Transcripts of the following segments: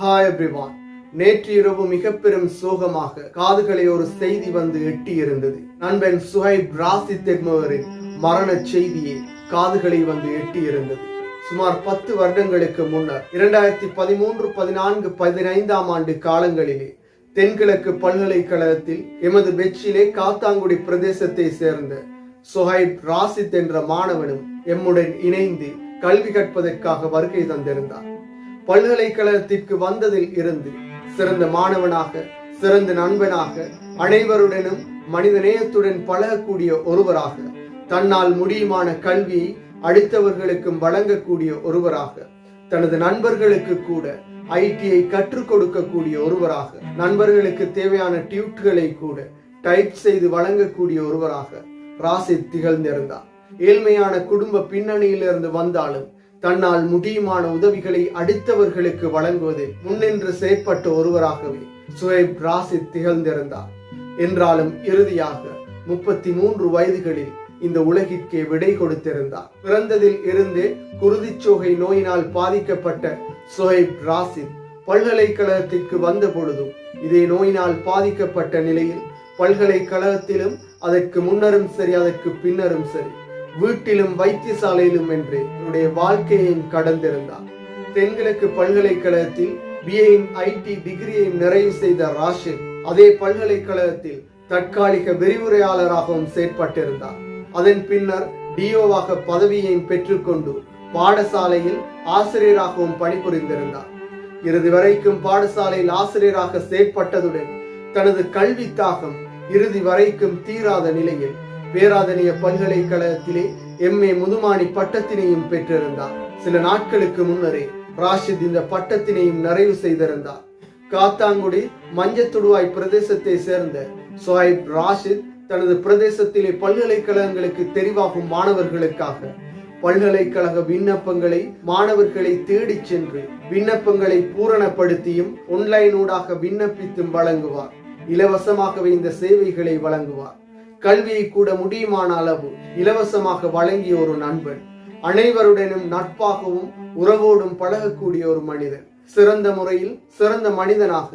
Hi everyone நேற்று இரவு மிக பெரும் சோகமாக காதுகளை ஒரு செய்தி வந்து எட்டி இருந்தது நண்பன் சுஹைப் ராசித் என்பவரின் மரண செய்தியை காதுகளை வந்து எட்டி இருந்தது சுமார் பத்து வருடங்களுக்கு முன்னர் இரண்டாயிரத்தி பதிமூன்று பதினான்கு பதினைந்தாம் ஆண்டு காலங்களிலே தென்கிழக்கு பல்கலைக்கழகத்தில் எமது பெச்சிலே காத்தாங்குடி பிரதேசத்தை சேர்ந்த சுஹைப் ராசித் என்ற மாணவனும் எம்முடன் இணைந்து கல்வி கற்பதற்காக வருகை தந்திருந்தார். பல்கலைக்கழகத்திற்கு வந்ததில் இருந்து சிறந்த மாணவனாக சிறந்த நண்பனாக அனைவருடனும் மனிதநேயத்துடன் பழகக்கூடிய ஒருவராக தன்னால் முடியுமான கல்வியை அடுத்தவர்களுக்கும் வழங்கக்கூடிய ஒருவராக தனது நண்பர்களுக்கு கூட ஐடியை கற்றுக் கொடுக்கக்கூடிய ஒருவராக நண்பர்களுக்கு தேவையான டியூட்களை கூட டைப் செய்து வழங்கக்கூடிய ஒருவராக ராசித் திகழ்ந்திருந்தார். ஏழ்மையான குடும்ப பின்னணியிலிருந்து வந்தாலும் தன்னால் முடியுமான உதவிகளை அடுத்தவர்களுக்கு வழங்குவதில் முன்னின்று செயற்பட்ட ஒருவராகவே சுஹைப் ராசித் திகழ்ந்திருந்தார். என்றாலும் இறுதியாக முப்பத்தி மூன்று வயதுகளில் இந்த உலகிற்கே விடை கொடுத்திருந்தார். பிறந்ததில் இருந்தே குருதிச்சோகை நோயினால் பாதிக்கப்பட்ட சுஹைப் ராசித் பல்கலைக்கழகத்திற்கு வந்த பொழுதும் இதே நோயினால் பாதிக்கப்பட்ட நிலையில் பல்கலைக்கழகத்திலும் அதற்கு முன்னரும் சரி அதற்கு பின்னரும் சரி. வீட்டிலும் வைத்தியசாலையிலும் என்று என்னுடைய வாழ்க்கையையும் கடந்திருந்தார். தென்கிழக்கு பல்கலைக்கழகத்தில் பிஏயின் ஐடி டிகிரியை நிறைவு செய்த ராஷித் அதே பல்கலைக்கழகத்தில் தற்காலிக விரிவுரையாளராகவும் செயற்பட்டிருந்தார். அதன் பின்னர் டிஓவாக பதவியையும் பெற்றுக்கொண்டு பாடசாலையில் ஆசிரியராகவும் பணிபுரிந்திருந்தார். இறுதி வரைக்கும் பாடசாலையில் ஆசிரியராக செயற்பட்டதுடன் தனது கல்வி தாகம் இறுதி வரைக்கும் தீராத நிலையில் பேராதனிய பல்கலைக்கழகத்திலே எம்ஏ முதுமானி பட்டத்தினையும் பெற்றிருந்தார். சில நாட்களுக்கு முன்னரே ராஷித் இந்த பட்டத்தினையும் நிறைவு செய்திருந்தார். காத்தாங்குடி மஞ்சத்துடுவாய் பிரதேசத்தை சேர்ந்த சோஹைப் ராஷித் தனது பிரதேசத்திலே பல்கலைக்கழகங்களுக்கு தெரிவாகும் மாணவர்களுக்காக பல்கலைக்கழக விண்ணப்பங்களை மாணவர்களை தேடிச் சென்று விண்ணப்பங்களை பூரணப்படுத்தியும் ஒன்லைனூடாக ஊடாக விண்ணப்பித்தும் வழங்குவார். இலவசமாகவே இந்த சேவைகளை வழங்குவார். கல்வியை கூட முடியுமான அளவு இலவசமாக வழங்கிய ஒரு நண்பன். அனைவருடனும் நட்பாகவும் உறவோடும் பழகக்கூடிய ஒரு மனிதன். சிறந்த முறையில் சிறந்த மனிதனாக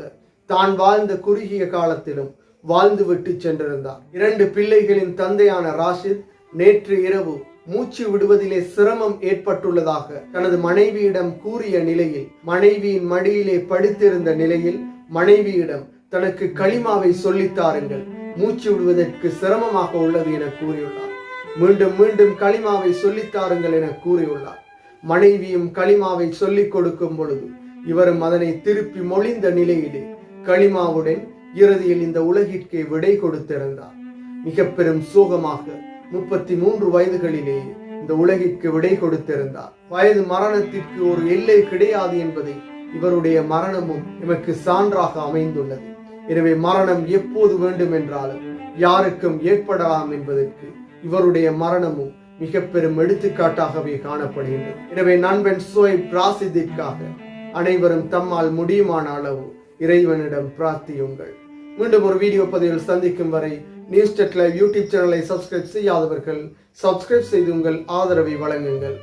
தான் வாழ்ந்த குறுகிய காலத்திலும் வாழ்ந்து விட்டு சென்றிருந்தார். இரண்டு பிள்ளைகளின் தந்தையான ராஷித் நேற்று இரவு மூச்சு விடுவதிலே சிரமம் ஏற்பட்டுள்ளதாக தனது மனைவியிடம் கூறிய நிலையில் மனைவியின் மடியிலே படுத்திருந்த நிலையில் மனைவியிடம் தனக்கு களிமாவை சொல்லித்தாருங்கள் மூச்சு விடுவதற்கு சிரமமாக உள்ளது என கூறியுள்ளார். மீண்டும் மீண்டும் களிமாவை சொல்லித்தாருங்கள் என கூறியுள்ளார். மனைவியும் களிமாவை சொல்லிக் கொடுக்கும் பொழுது இவரும் அதனை திருப்பி மொழிந்த நிலையிலே களிமாவுடன் இறுதியில் இந்த உலகிற்கே விடை கொடுத்திருந்தார். மிக பெரும் சோகமாக முப்பத்தி மூன்று வயதுகளிலேயே இந்த உலகிற்கு விடை கொடுத்திருந்தார். வயது மரணத்திற்கு ஒரு எல்லை கிடையாது என்பதை இவருடைய மரணமும் எமக்கு சான்றாக அமைந்துள்ளது. எனவே மரணம் எப்போது வேண்டும் என்றாலும் யாருக்கும் ஏற்படலாம் என்பதற்கு இவருடைய மரணமும் மிக பெரும் எடுத்துக்காட்டாகவே காணப்படுகின்றது. எனவே நண்பன் சோய் பிராசித்திற்காக அனைவரும் தம்மால் முடியுமான அளவு இறைவனிடம் பிரார்த்தியுங்கள். மீண்டும் ஒரு வீடியோ பதிவில் சந்திக்கும் வரை நியூஸ் டெட் லைவ் யூடியூப் சேனலை சப்ஸ்கிரைப் செய்யாதவர்கள் சப்ஸ்கிரைப் செய்து உங்கள் ஆதரவை வழங்குங்கள்.